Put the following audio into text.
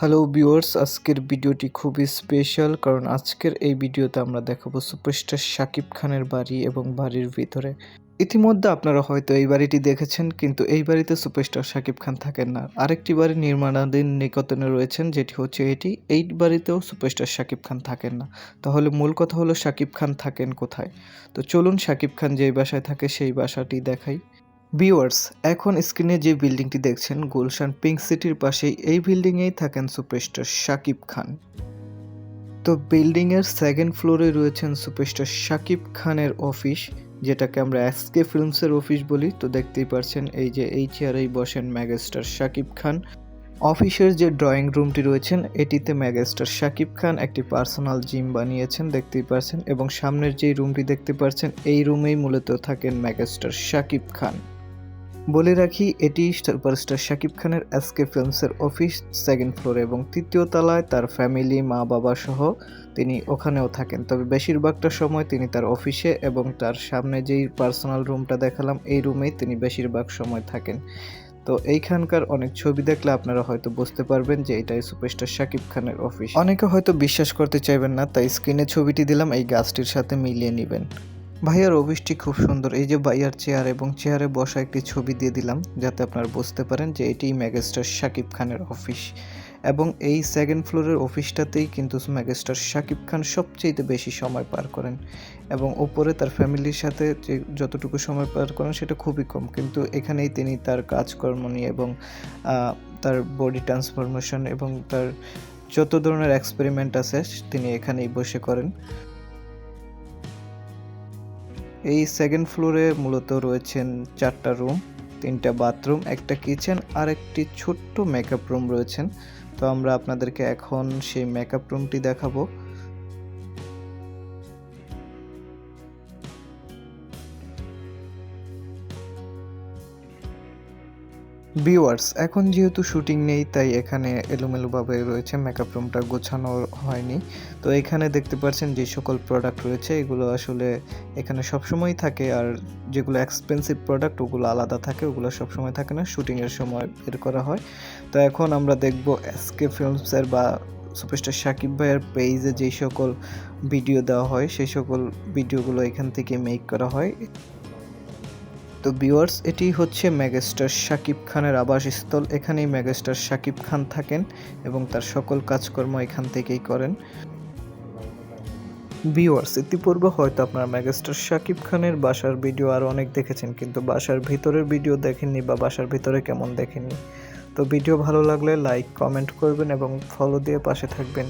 Hello viewers আজকের ভিডিওটি খুবই স্পেশাল কারণ আজকের এই ভিডিওতে আমরা দেখাবো সুপারস্টার শাকিব খানের বাড়ি এবং বাড়ির ভিতরে। ইতিমধ্যে আপনারা হয়তো এই বাড়িটি দেখেছেন, কিন্তু এই বাড়িতে সুপারস্টার শাকিব খান থাকেন না। আরেকটি বাড়ি নির্মাণাধীন নিকটনে রয়েছেন, যেটি হচ্ছে এটি। এই বাড়িতেও সুপারস্টার শাকিব খান থাকেন না। তাহলে মূল কথা হলো শাকিব খান থাকেন কোথায়? তো চলুন শাকিব খান যেই বাসায় থাকে সেই বাসাটি দেখাই। ভিউয়ার্স, এখন স্ক্রিনে যে বিল্ডিংটি দেখছেন, গুলশান পিঙ্ক সিটির পাশেই এই বিল্ডিংয়েই থাকেন সুপারস্টার শাকিব খান। তো বিল্ডিংয়ের সেকেন্ড ফ্লোরে রয়েছেন সুপারস্টার শাকিব খানের অফিস, যেটাকে আমরা এসকে ফিল্মসের অফিস বলি। তো দেখতেই পারছেন এই যে এই চেয়ারেই বসেন ম্যাগাস্টার শাকিব খান। অফিসের যে ড্রয়িং রুমটি রয়েছেন, এটিতে ম্যাগাস্টার শাকিব খান একটি পার্সোনাল জিম বানিয়েছেন, দেখতেই পারছেন। এবং সামনের যে রুমটি দেখতে পারছেন, এই রুমেই মূলত থাকেন ম্যাগাস্টার শাকিব খান। বলে রাখি, এটি সুপারস্টার শাকিব খানের এসকে ফিল্মসের অফিস সেকেন্ড ফ্লোরে এবং তৃতীয় তলায় তার ফ্যামিলি, মা, বাবা সহ তিনি ওখানেও থাকেন। তবে বেশিরভাগটা সময় তিনি তার অফিসে এবং তার সামনে যেই পার্সোনাল রুমটা দেখালাম, এই রুমেই তিনি বেশিরভাগ সময় থাকেন। তো এইখানকার অনেক ছবি দেখলে আপনারা হয়তো বুঝতে পারবেন যে এটাই সুপারস্টার শাকিব খানের অফিস। অনেকে হয়তো বিশ্বাস করতে চাইবেন না, তাই স্ক্রিনে ছবিটি দিলাম, এই গাছটির সাথে মিলিয়ে নেবেন। ভাইয়ার অফিসটি খুব সুন্দর। এই যে ভাইয়ার চেয়ার এবং চেয়ারে বসা একটি ছবি দিয়ে দিলাম, যাতে আপনারা বুঝতে পারেন যে এটি ম্যাগেস্টার শাকিব খানের অফিস। এবং এই সেকেন্ড ফ্লোরের অফিসটাতেই কিন্তু ম্যাগেস্টার শাকিব খান সবচেয়ে বেশি সময় পার করেন। এবং ওপরে তার ফ্যামিলির সাথে যে যতটুকু সময় পার করেন সেটা খুবই কম। কিন্তু এখানেই তিনি তার কাজকর্ম নিয়ে এবং তার বডি ট্রান্সফরমেশন এবং তার যত ধরনের এক্সপেরিমেন্ট আছে, তিনি এখানেই বসে করেন। এই সেকেন্ড ফ্লোরে মূলত রয়েছেন চারটা রুম তিনটা বাথরুম একটা কিচেন আর একটি ছোট্ট মেকআপ রুম রয়েছেন। তো আমরা আপনাদেরকে এখন সেই মেকআপ রুমটি দেখাবো। ভিউয়ার্স এখন যেহেতু শুটিং নেই, তাই এখানে এলোমেলোভাবে রয়েছে মেকআপ রুমটা গোছানো হয়নি। তো এখানে দেখতে পাচ্ছেন যে সকল প্রোডাক্ট রয়েছে, এগুলো আসলে এখানে সবসময় থাকে, আর যেগুলো এক্সপেন্সিভ প্রোডাক্ট ওগুলো আলাদা থাকে, ওগুলো সবসময় থাকে না শুটিংয়ের সময় বের করা হয়। তো এখন আমরা দেখব এসকে ফিল্মসের বা সুপারস্টার সাকিব ভাইয়ের পেজে যেই সকল ভিডিও দেওয়া হয় সেই সকল ভিডিওগুলো এখান থেকে মেক করা হয়। তো ভিউয়ার্স, এটি হচ্ছে মেগাস্টার শাকিব খানের আবাসস্থল। এখানেই মেগাস্টার শাকিব খান থাকেন এবং তার সকল কাজকর্ম এখান থেকেই করেন। ভিউয়ার্স, ইতিপূর্বে হয়তো আপনারা মেগাস্টার শাকিব খানের বাসার ভিডিও আরও অনেক দেখেছেন, কিন্তু বাসার ভিতরের ভিডিও দেখেননি বা বাসার ভিতরে কেমন দেখেননি? তো ভিডিও ভালো লাগলে লাইক, কমেন্ট করবেন এবং ফলো দিয়ে পাশে থাকবেন।